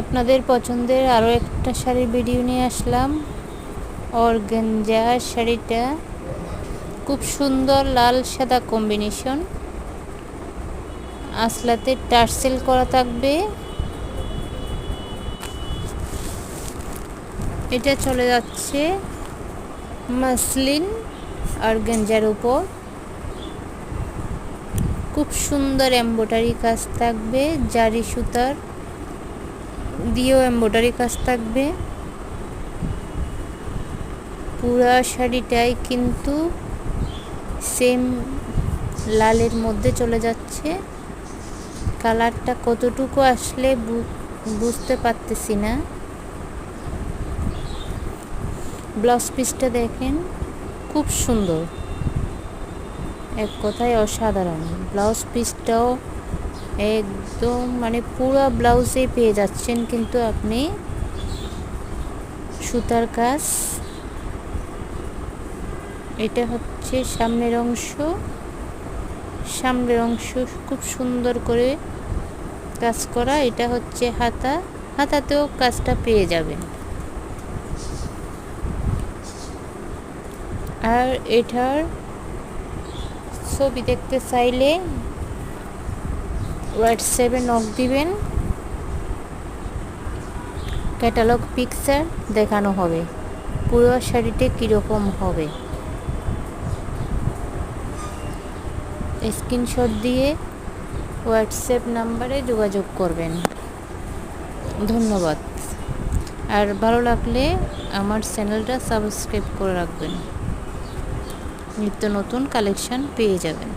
আপনাদের পছন্দের আরও একটা শাড়ির ভিডিও নিয়ে আসলাম। অর্গেঞ্জা শাড়িটা। খুব সুন্দর লাল সাদা কম্বিনেশন আসলাতে টার্সেল করা থাকবে। এটা চলে যাচ্ছে মাসলিন অর্গেঞ্জার উপর। খুব সুন্দর এম্বোটারি কাজ থাকবে, জারি সুতার। দিয়েও এম্ব্রয়ডারি কাজ থাকবে। পুরা শাড়িটাই কিন্তু সেম লালের মধ্যে চলে যাচ্ছে। কালারটা কতটুকু আসলে বুঝতে পারতেছি না। ব্লাউজ পিসটা দেখেন, খুব সুন্দর। এক কথায় অসাধারণ। ব্লাউজ পিসটাও একদম মানে পুরো ব্লাউজে পেয়ে যাচ্ছেন কিন্তু আপনি। সুতার কাজ। এটা হচ্ছে সামনের অংশ। সামনের অংশ খুব সুন্দর করে কাজ করা। এটা হচ্ছে হাতা। হাতাতেও কাজটা পেয়ে যাবেন। আর এটার ছবি দেখতে চাইলে হোয়াটসঅ্যাপে নক দিবেন ক্যাটালগ পিকচার দেখানো হবে। পুরো শাড়িতে কীরকম হবে? স্ক্রিনশট দিয়ে হোয়াটসঅ্যাপ নাম্বারে যোগাযোগ করবেন। ধন্যবাদ। আর ভালো লাগলে আমার চ্যানেলটা সাবস্ক্রাইব করে রাখবেন। নিত্য নতুন কালেকশান পেয়ে যাবেন।